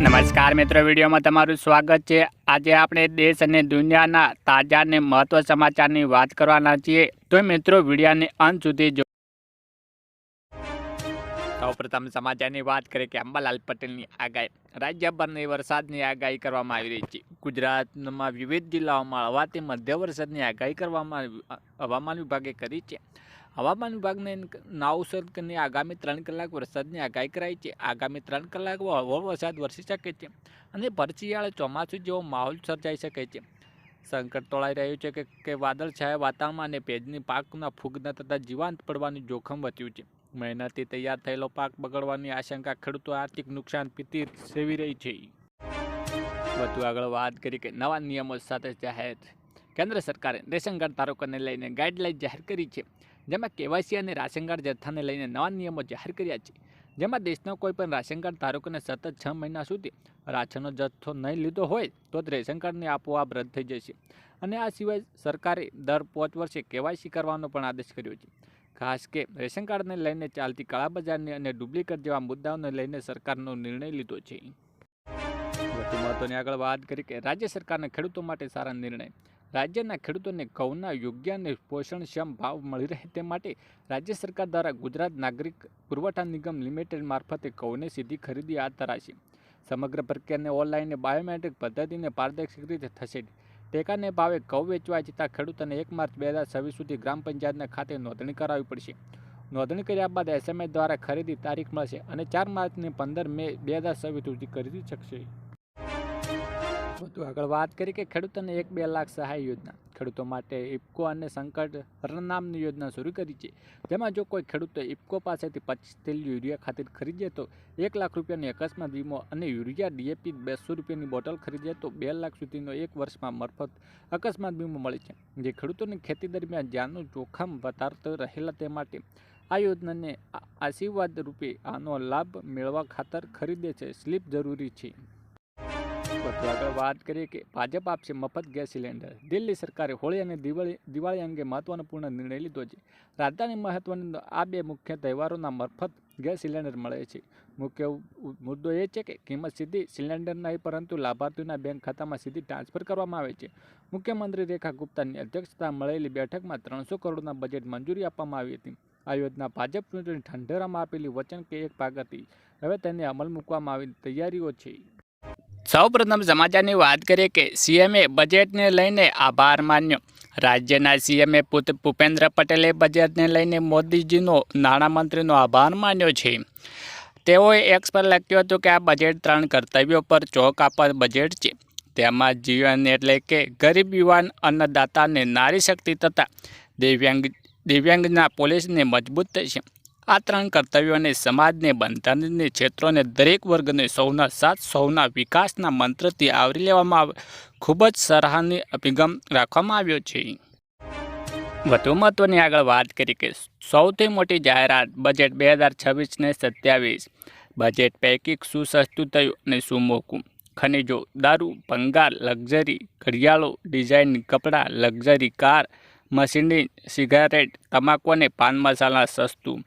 નમસ્કાર મિત્રો, વિડીયોમાં તમારું સ્વાગત છે. આજે આપણે દેશ અને દુનિયાના તાજા અને મહત્વ સમાચારની વાત કરવાના છીએ. તો મિત્રો, વિડીયાને અંત સુધી સૌપ્રથમ સમાચારની વાત કરીએ કે અંબાલાલ પટેલની આગાહી. રાજ્યભરની વરસાદની આગાહી કરવામાં આવી રહી છે. ગુજરાતમાં વિવિધ જિલ્લાઓમાં હવાથી મધ્ય વરસાદની આગાહી કરવામાં હવામાન વિભાગે કરી છે. હવામાન વિભાગને નવસર્ગની આગામી ત્રણ કલાક વરસાદની આગાહી કરાઈ છે. આગામી ત્રણ કલાક હળવો વરસાદ વરસી શકે છે અને ભરશિયાળે ચોમાસું જેવો માહોલ સર્જાઈ શકે છે. સંકટ તોળાઈ રહ્યું છે કે વાદળછાયા વાતાવરણ અને ભેજની પાકના ફૂગના તથા જીવાંત પડવાનું જોખમ વધ્યું છે. મહેનતથી તૈયાર થયેલો પાક બગડવાની આશંકા ખેડૂતો આર્થિક નુકસાન પીતી સેવી રહી છે. વધુ આગળ વાત કરી કે નવા નિયમો સાથે જાહેર કેન્દ્ર સરકારે રેશન કાર્ડ ધારકોને લઈને ગાઈડલાઇન જાહેર કરી છે. જેમાં કેવાયસી અને રાશન કાર્ડ જથ્થાને લઈને નવા નિયમો જાહેર કર્યા છે. જેમાં દેશના કોઈપણ રાશન કાર્ડ ધારકોને સતત છ મહિના સુધી રાશનનો જથ્થો નહીં લીધો હોય તો જ રેશન કાર્ડને આપોઆપ રદ થઈ જશે. અને આ સિવાય સરકારે દર પાંચ વર્ષે કેવાયસી કરવાનો પણ આદેશ કર્યો છે. ખાસ કે રેશન કાર્ડને લઈને ચાલતી કાળાબજારની અને ડુપ્લિકેટ જેવા મુદ્દાઓને લઈને સરકારનો નિર્ણય લીધો છે. મહત્વની આગળ વાત કરી કે રાજ્ય સરકારના ખેડૂતો માટે સારા નિર્ણય. રાજ્યના ખેડૂતોને ઘઉંના યોગ્ય અને પોષણક્ષમ ભાવ મળી રહે તે માટે રાજ્ય સરકાર દ્વારા ગુજરાત નાગરિક પુરવઠા નિગમ લિમિટેડ મારફતે ઘઉંની સીધી ખરીદી હાથ ધરાશે. સમગ્ર પ્રક્રિયાને ઓનલાઈન બાયોમેટ્રિક પદ્ધતિને પારદર્શક રીતે થશે. ટેકાને ભાવે ઘઉં વેચવા જતાં ખેડૂતોને એક માર્ચ બે હજાર છવ્વીસ સુધી ગ્રામ પંચાયતના ખાતે નોંધણી કરાવવી પડશે. નોંધણી કર્યા બાદ એસએમએસ દ્વારા ખરીદી તારીખ મળશે અને ચાર માર્ચને પંદર મે બે હજાર છવ્વીસ સુધી ખરીદી શકશે. વધુ આગળ વાત કરી કે ખેડૂતોને એક બે લાખ સહાય યોજના. ખેડૂતો માટે ઇફકો અને સંકટ હરનામની યોજના શરૂ કરી છે. જેમાં જો કોઈ ખેડૂતો ઇફકો પાસેથી પચીસ તેલ યુરિયા ખાતર ખરીદે તો એક લાખ રૂપિયાની અકસ્માત વીમો અને યુરિયા ડીએપી બસો રૂપિયાની બોટલ ખરીદે તો બે લાખ સુધીનો એક વર્ષમાં મફત અકસ્માત વીમો મળે છે. જે ખેડૂતોને ખેતી દરમિયાન જાનનું જોખમ વધારતો રહેલા તે માટે આ યોજનાને આશીર્વાદ રૂપે આનો લાભ મેળવવા ખાતર ખરીદે છે. સ્લીપ જરૂરી છે. વધુ આગળ વાત કરીએ કે ભાજપ આપશે મફત ગેસ સિલિન્ડર. દિલ્હી સરકારે હોળી અને દિવાળી દિવાળી અંગે મહત્વપૂર્ણ નિર્ણય લીધો છે. રાજધાની મહત્વની આ બે મુખ્ય તહેવારોના મફત ગેસ સિલિન્ડર મળે છે. મુખ્ય મુદ્દો એ છે કે કિંમત સીધી સિલિન્ડર નહીં, પરંતુ લાભાર્થીઓના બેંક ખાતામાં સીધી ટ્રાન્સફર કરવામાં આવે છે. મુખ્યમંત્રી રેખા ગુપ્તાની અધ્યક્ષતા મળેલી બેઠકમાં ત્રણસો કરોડના બજેટ મંજૂરી આપવામાં આવી હતી. આ યોજના ભાજપ ચૂંટણી ઢંઢેરામાં આપેલી વચન કે એક ભાગ હતી. હવે તેને અમલ મૂકવામાં આવી તૈયારીઓ છે. સૌપ્રથમ સમાચારની વાત કરીએ કે સીએમએ બજેટને લઈને આભાર માન્યો. રાજ્યના સીએમએ પુત્ર ભૂપેન્દ્ર પટેલે બજેટને લઈને મોદીજીનો, નાણામંત્રીનો આભાર માન્યો છે. તેઓએ એક્સ પર લખ્યું હતું કે આ બજેટ ત્રણ કર્તવ્યો પર ચોક આપવા બજેટ છે. તેમાં જીવન એટલે કે ગરીબ યુવાન, અન્નદાતાને નારી શક્તિ તથા દિવ્યાંગ, દિવ્યાંગના પોલીસને મજબૂત થશે. આ ત્રણ કર્તવ્યોને સમાજને બંધારણને ક્ષેત્રોને, દરેક વર્ગને સૌના સાથ, સૌના વિકાસના મંત્રથી આવરી લેવામાં આવે. ખૂબ જ સરાહનીય અભિગમ રાખવામાં આવ્યો છે. વધુ મહત્વની આગળ વાત કરી કે સૌથી મોટી જાહેરાત બજેટ બે હજાર છવ્વીસને સત્યાવીસ. બજેટ પૈકી શું સસ્તું થયું અને શું મોંઘું ખનિજો, દારૂ, ભંગાર, લક્ઝરી, ઘડિયાળો, ડિઝાઇન, કપડાં, લક્ઝરી, કાર, મશીનરી, સિગારેટ, તમાકુ અને પાન મસાલા સસ્તું.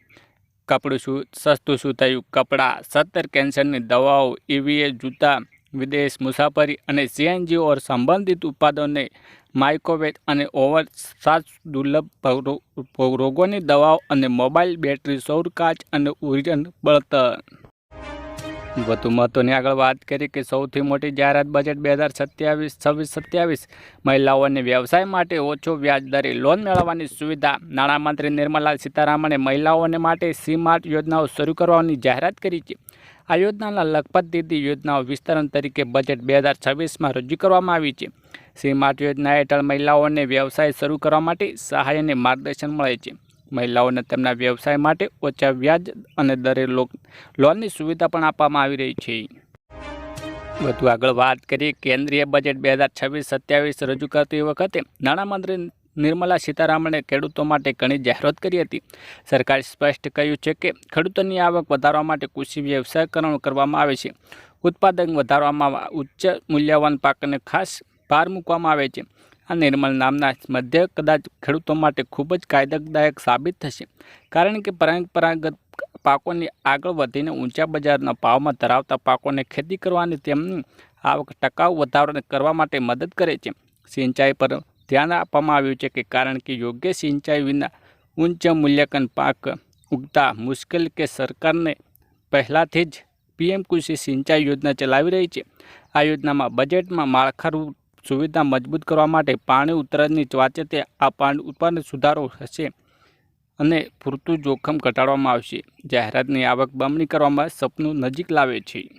કપડું શું સસ્તું શું થયું કપડાં, સત્તર કેન્સરની દવાઓ ઈવીએ જૂતા, વિદેશ મુસાફરી અને સીએનજી ઓર સંબંધિત ઉત્પાદનોને માઇક્રોવેવ અને ઓવર સાત દુર્લભ રોગોની દવાઓ અને મોબાઈલ બેટરી, સૌર કાચ અને ઉર્જન બળતણ. વધુ મહત્વની આગળ વાત કરી કે સૌથી મોટી જાહેરાત બજેટ બે હજાર સત્યાવીસ, છવ્વીસ, સત્યાવીસ. મહિલાઓને વ્યવસાય માટે ઓછો વ્યાજ દરે લોન મેળવવાની સુવિધા. નાણામંત્રી નિર્મલા સીતારામણે મહિલાઓને માટે સી માર્ટ યોજનાઓ શરૂ કરવાની જાહેરાત કરી છે. આ યોજનાના લખપત દીદી યોજનાઓ વિસ્તરણ તરીકે બજેટ બે હજાર છવ્વીસમાં રજૂ કરવામાં આવી છે. સી માર્ટ યોજના હેઠળ મહિલાઓને વ્યવસાય શરૂ કરવા માટે સહાય અને માર્ગદર્શન મળે છે. મહિલાઓને તેમના વ્યવસાય માટે ઓછા વ્યાજ અને દરે લોનની સુવિધા પણ આપવામાં આવી રહી છે. વધુ આગળ વાત કરીએ, કેન્દ્રીય બજેટ બે હજાર છવ્વીસ સત્યાવીસ રજૂ કરતી વખતે નાણામંત્રી નિર્મલા સીતારામણે ખેડૂતો માટે ઘણી જાહેરાત કરી હતી. સરકારે સ્પષ્ટ કહ્યું છે કે, ખેડૂતોની આવક વધારવા માટે કૃષિ વ્યવસાયકરણ કરવામાં આવે છે. ઉત્પાદન વધારવામાં ઉચ્ચ મૂલ્યવાન પાકને ખાસ ભાર મૂકવામાં આવે છે. આ નિર્મલ નામના મધ્ય કદાચ ખેડૂતો માટે ખૂબ જ કાયદાદાયક સાબિત થશે. કારણ કે પરંપરાગત પાકોની આગળ વધીને ઊંચા બજારના ભાવમાં ધરાવતા પાકોને ખેતી કરવાની તેમની આવક ટકાઉ વધારો કરવા માટે મદદ કરે છે. સિંચાઈ પર ધ્યાન આપવામાં આવ્યું છે કે કારણ કે યોગ્ય સિંચાઈ વિના ઉચ્ચ મૂલ્યાંકન પાક ઉગતા મુશ્કેલ કે સરકારને પહેલાંથી જ પીએમ કૃષિ સિંચાઈ યોજના ચલાવી રહી છે. આ યોજનામાં બજેટમાં માળખારૂપ સુવિધા મજબૂત કરવા માટે પાણી ઉતરાજની વાચતે આ પાણી ઉત્પાદન સુધારો હશે અને પૂરતું જોખમ ઘટાડવામાં આવશે. જાહેરાતની આવક બમણી કરવામાં સપનું નજીક લાવે છે.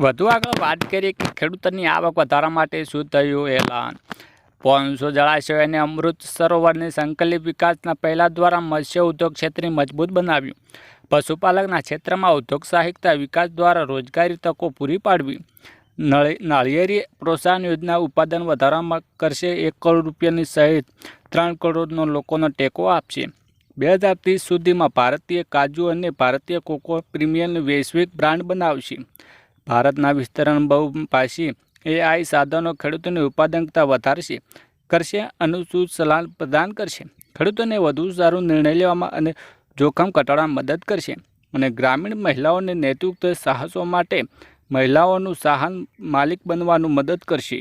વધુ આગળ વાત કરીએ કે ખેડૂતોની આવક વધારવા માટે શું થયું એલાન? પોનસો જળાશય અને અમૃત સરોવરને સંકલિત વિકાસના પહેલા દ્વારા મત્સ્ય ઉદ્યોગ ક્ષેત્રે મજબૂત બનાવ્યું. પશુપાલકના ક્ષેત્રમાં ઉદ્યોગ સાહસિકતા વિકાસ દ્વારા રોજગારી તકો પૂરી પાડવી. નાળિયેરી પ્રોત્સાહન યોજના ઉત્પાદન વધારવામાં કરશે એક કરોડ રૂપિયાની સહિત ત્રણ કરોડનો લોકોનો ટેકો આપશે. બે હજાર ત્રીસ સુધીમાં ભારતીય કાજુ અને ભારતીય કોકો પ્રીમિયમ વૈશ્વિક બ્રાન્ડ બનાવશે. ભારતના વિસ્તરણ બહુભાષી એઆઈ સાધનો ખેડૂતોની ઉત્પાદકતા વધારશે, કરશે અનુસૂચ સલાહ પ્રદાન કરશે. ખેડૂતોને વધુ સારો નિર્ણય લેવામાં અને જોખમ ઘટાડવામાં મદદ કરશે અને ગ્રામીણ મહિલાઓને નેતૃત્વ સાહસો માટે મહિલાઓનું સાહન માલિક બનવાનું મદદ કરશે.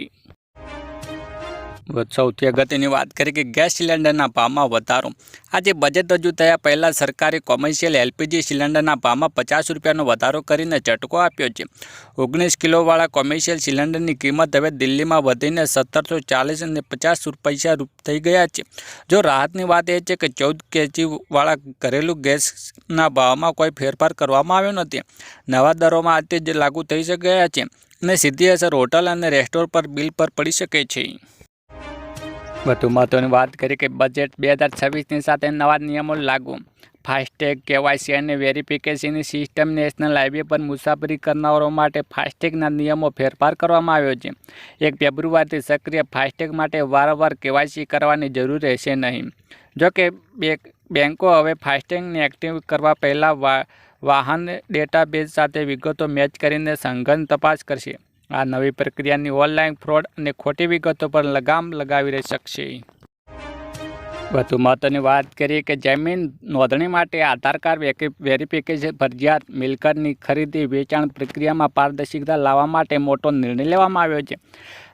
સૌથી અગત્યની વાત કરી કે ગેસ સિલિન્ડરના ભાવમાં વધારો. આજે બજેટ રજૂ થયા પહેલાં સરકારે કોમર્શિયલ એલપીજી સિલિન્ડરના ભાવમાં પચાસ રૂપિયાનો વધારો કરીને ઝટકો આપ્યો છે. ઓગણીસ કિલોવાળા કોમર્શિયલ સિલિન્ડરની કિંમત હવે દિલ્હીમાં વધીને સત્તરસો ચાલીસ અને પચાસ પૈસા થઈ ગયા છે. જો રાહતની વાત એ છે કે ચૌદ કેજીવાળા ઘરેલું ગેસના ભાવમાં કોઈ ફેરફાર કરવામાં આવ્યો નથી. નવા દરોમાં આજે જ લાગુ થઈ ગયા છે અને સીધી અસર હોટલ અને રેસ્ટોરન્ટ પર બિલ પર પડી શકે છે. વધુ મહત્ત્વની વાત કરીએ કે બજેટ બે હજાર છવ્વીસની સાથે નવા નિયમો લાગુ. ફાસ્ટેગ કેવાયસી અને વેરિફિકેશનની સિસ્ટમ નેશનલ હાઈવે પર મુસાફરી કરનારો માટે ફાસ્ટેગના નિયમો ફેરફાર કરવામાં આવ્યો છે. એક ફેબ્રુઆરીથી સક્રિય ફાસ્ટેગ માટે વારંવાર કેવાયસી કરવાની જરૂર રહેશે નહીં. જોકે બેંકો હવે ફાસ્ટેગને એક્ટિવ કરવા પહેલાં વાહન ડેટાબેઝ સાથે વિગતો મેચ કરીને સંઘન તપાસ કરશે. આ નવી પ્રક્રિયાની ઓનલાઈન ફ્રોડ અને ખોટી વિગતો પર લગામ લગાવી રહી શકશે. વધુ મહત્વની વાત કરીએ કે જમીન નોંધણી માટે આધાર કાર્ડ વેરિફિકેશન ફરજિયાત મિલકતની ખરીદી વેચાણ પ્રક્રિયામાં પારદર્શિકતા લાવવા માટે મોટો નિર્ણય લેવામાં આવ્યો છે.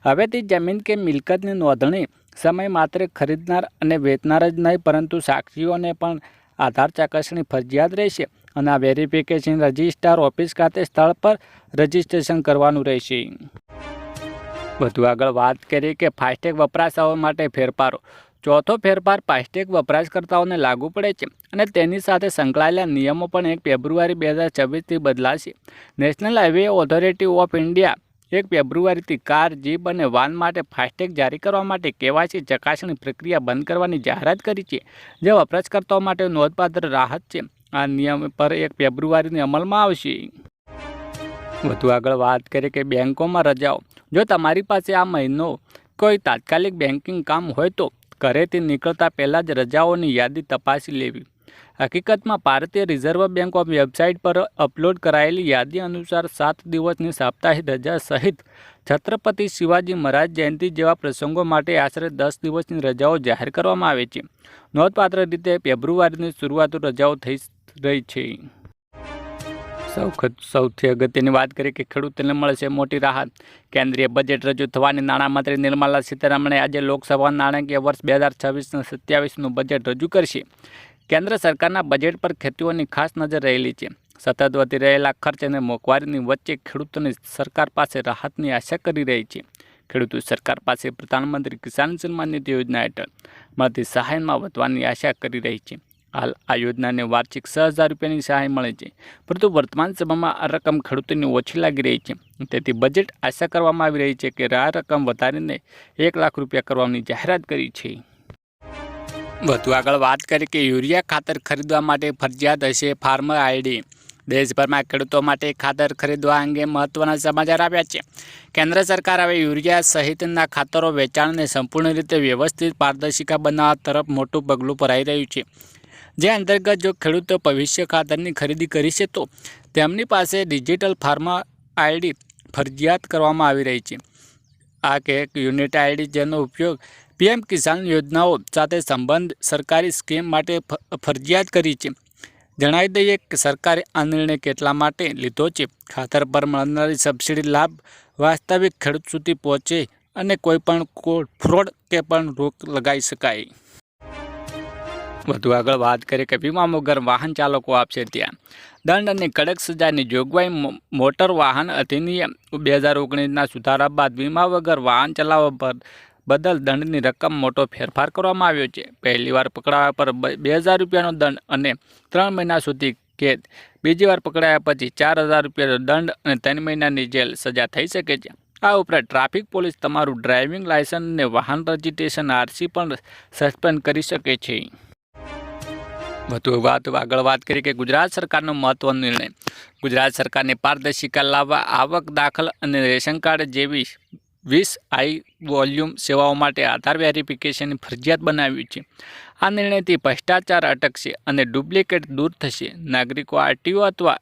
હવેથી જમીન કે મિલકતની નોંધણી સમય માત્ર ખરીદનાર અને વેચનાર જ નહીં, પરંતુ સાક્ષીઓને પણ આધાર ચકાસણી ફરજિયાત રહેશે. અને આ વેરિફિકેશન રજિસ્ટ્રાર ઓફિસ ખાતે સ્થળ પર રજિસ્ટ્રેશન કરવાનું રહેશે. વધુ આગળ વાત કરીએ કે ફાસ્ટેગ વપરાશકારો માટે ફેરફારો. ચોથો ફેરફાર ફાસ્ટેગ વપરાશકર્તાઓને લાગુ પડે છે અને તેની સાથે સંકળાયેલા નિયમો પણ એક ફેબ્રુઆરી બે હજાર છવ્વીસથી બદલાશે. National highway authority of India એક ફેબ્રુઆરીથી કાર, જીપ અને વાન માટે ફાસ્ટેગ જારી કરવા માટે કેવાયસી ચકાસણી પ્રક્રિયા બંધ કરવાની જાહેરાત કરી છે, જે વપરાશકર્તાઓ માટે નોંધપાત્ર રાહત છે. આ નિયમ પર એક ફેબ્રુઆરીની અમલમાં આવશે. વધુ આગળ વાત કરીએ કે બેંકોમાં રજાઓ. જો તમારી પાસે આ મહિનો કોઈ તાત્કાલિક બેન્કિંગ કામ હોય તો ઘરેથી નીકળતા પહેલાં જ રજાઓની યાદી તપાસી લેવી. હકીકતમાં ભારતીય રિઝર્વ બેંક ઓફ વેબસાઇટ પર અપલોડ કરાયેલી યાદી અનુસાર સાત દિવસની સાપ્તાહિક રજા સહિત છત્રપતિ શિવાજી મહારાજ જયંતિ જેવા પ્રસંગો માટે આશરે દસ દિવસની રજાઓ જાહેર કરવામાં આવે છે. નોંધપાત્ર રીતે ફેબ્રુઆરીની શરૂઆત રજાઓ થઈ રહી છે. સૌથી અગત્યની વાત કરીએ કે ખેડૂતોને મળશે મોટી રાહત. કેન્દ્રીય બજેટ રજૂ થવાની નાણામંત્રી નિર્મલા સીતારામણે આજે લોકસભા નાણાકીય વર્ષ બે હજાર છવ્વીસને સત્યાવીસનું બજેટ રજૂ કરશે. કેન્દ્ર સરકારના બજેટ પર ખેતીઓની ખાસ નજર રહેલી છે. સતત વધી રહેલા ખર્ચ અને મોંઘવારીની વચ્ચે ખેડૂતોની સરકાર પાસે રાહતની આશા કરી રહી છે. ખેડૂતો સરકાર પાસે પ્રધાનમંત્રી કિસાન સન્માન નિધિ યોજના હેઠળ મળતી સહાયમાં વધવાની આશા કરી રહી છે. હાલ આ યોજનાને વાર્ષિક છ હજાર રૂપિયાની સહાય મળે છે. પરંતુ વર્તમાન સમયમાં આ રકમ ખેડૂતોની ઓછી લાગી રહી છે. તેથી બજેટ આશા કરવામાં આવી રહી છે કે આ રકમ વધારીને એક લાખ રૂપિયા કરવાની જાહેરાત કરી છે. વધુ આગળ વાત કરીએ કે યુરિયા ખાતર ખરીદવા માટે ફરજિયાત હશે ફાર્મર આઈડી. દેશભરમાં ખેડૂતો માટે ખાતર ખરીદવા અંગે મહત્વના સમાચાર આવ્યા છે. કેન્દ્ર સરકાર હવે યુરિયા સહિતના ખાતરો વેચાણને સંપૂર્ણ રીતે વ્યવસ્થિત પારદર્શિકા બનાવવા તરફ મોટું પગલું ભરાઈ રહ્યું છે. જે અંતર્ગત જો ખેડૂતો ભવિષ્ય ખાતરની ખરીદી કરી છે, તો તેમની પાસે ડિજિટલ ફાર્મા આઈડી ફરજિયાત કરવામાં આવી રહી છે. આ કે યુનિટ આઈડી જેનો ઉપયોગ પીએમ કિસાન યોજનાઓ સાથે સંબંધ સરકારી સ્કીમ માટે ફરજિયાત કરી છે. જણાવી દઈએ કે સરકારે આ નિર્ણય કેટલા માટે લીધો છે. ખાતર પર મળનારી સબસિડી લાભ વાસ્તવિક ખેડૂત સુધી પહોંચે અને કોઈપણ ફ્રોડ કે પણ રોક લગાવી શકાય. વધુ આગળ વાત કરીએ કે વીમા વગર વાહન ચાલકો આપશે ત્યાં. દંડ અને કડક સજાની જોગવાઈ મોટર વાહન અધિનિયમ બે હજાર ઓગણીસના સુધારા બાદ વીમા વગર વાહન ચલાવવા પર, બદલ દંડની રકમ મોટો ફેરફાર કરવામાં આવ્યો છે. પહેલીવાર પકડાયા પર બ- હજાર રૂપિયાનો દંડ અને ત્રણ મહિના સુધી કેદ. બીજી વાર પકડાયા પછી ચાર હજાર રૂપિયાનો દંડ અને ત્રણ મહિનાની જેલ સજા થઈ શકે છે. આ ઉપરાંત ટ્રાફિક પોલીસ તમારું ડ્રાઇવિંગ લાયસન્સ અને વાહન રજિસ્ટ્રેશન આરસી પણ સસ્પેન્ડ કરી શકે છે. વધુ વાત આગળ વાત કરી કે ગુજરાત સરકારનો મહત્વનો નિર્ણય. ગુજરાત સરકારને પારદર્શિકા લાવવા, આવક દાખલ અને રેશન કાર્ડ જેવી વીસ આઈ વોલ્યુમ સેવાઓ માટે આધાર વેરિફિકેશનની ફરજિયાત બનાવ્યું છે. આ નિર્ણયથી ભ્રષ્ટાચાર અટકશે અને ડુપ્લિકેટ દૂર થશે. નાગરિકો આરટીઓ અથવા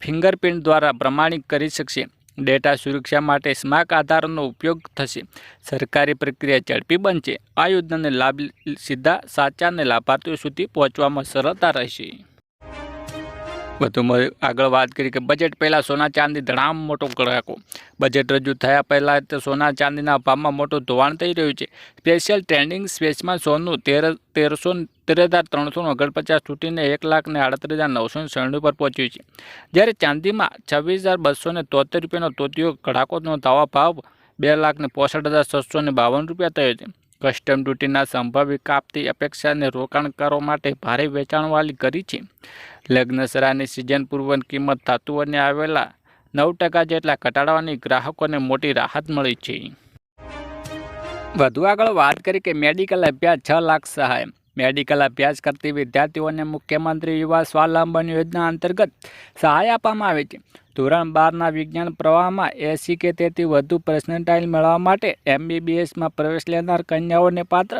ફિંગરપ્રિન્ટ દ્વારા પ્રમાણિત કરી શકશે. ડેટા સુરક્ષા માટે સ્માર્ટ આધારનો ઉપયોગ થશે. સરકારી પ્રક્રિયા ઝડપી બનશે. આ યોજનાને લાભ સીધા સાચા અને લાભાર્થીઓ સુધી પહોંચવામાં સરળતા રહેશે. વધુમાં આગળ વાત કરી કે બજેટ પહેલાં સોના ચાંદી ધણામ મોટો કડાકો. બજેટ રજૂ થયા પહેલાં તો સોના ચાંદીના ભાવમાં મોટું ધોવાણ થઈ રહ્યું છે. સ્પેશિયલ ટ્રેન્ડિંગ સ્પેસમાં સોનું તેર, તેરસો તેર હજાર ત્રણસો ઓગણપચાસ તૂટીને એક લાખ ને આડત્રીસ હજાર નવસો શ્રેણી પર પહોંચ્યું છે. જ્યારે ચાંદીમાં છવ્વીસ હજાર બસો ને તોતેર રૂપિયાનો તોતિયો કડાકોનો દાવા ભાવ બે લાખ ને પોસઠ હજાર છસો ને બાવન રૂપિયા થયો છે. કસ્ટમ ડ્યુટીના સંભવિત કાપતી અપેક્ષાને રોકાણકારો માટે ભારે વેચાણવાળી કરી છે. લગ્નસરાની સિઝન પૂર્વની કિંમત ધાતુઓને આવેલા નવ ટકા જેટલા ઘટાડવાની ગ્રાહકોને મોટી રાહત મળી છે. વધુ આગળ વાત કરી કે મેડિકલ અભ્યાસ છ લાખ સહાય. મેડિકલ અભ્યાસ કરતી વિદ્યાર્થીઓને મુખ્યમંત્રી યુવા સ્વાવલંબન યોજના અંતર્ગત સહાય આપવામાં આવે છે. ધોરણ બારના વિજ્ઞાન પ્રવાહમાં એસી કે તેથી વધુ પર્સન્ટાઇલ મેળવવા માટે એમબીબીએસમાં પ્રવેશ લેનાર કન્યાઓને પાત્ર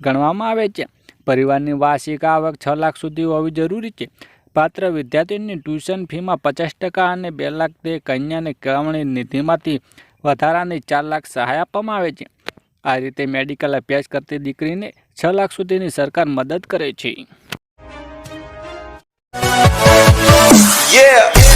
ગણવામાં આવે છે. પરિવારની વાર્ષિક આવક છ લાખ સુધી હોવી જરૂરી છે. પાત્ર વિદ્યાર્થીઓની ટ્યુશન ફીમાં પચાસ ટકા અને બે લાખ તે કન્યાને કેળવણી નિધિમાંથી વધારાની ચાર લાખ સહાય આપવામાં આવે છે. આ રીતે મેડિકલ અભ્યાસ કરતી દીકરીને છ લાખ સુધીની સરકાર મદદ કરે છે Yeah.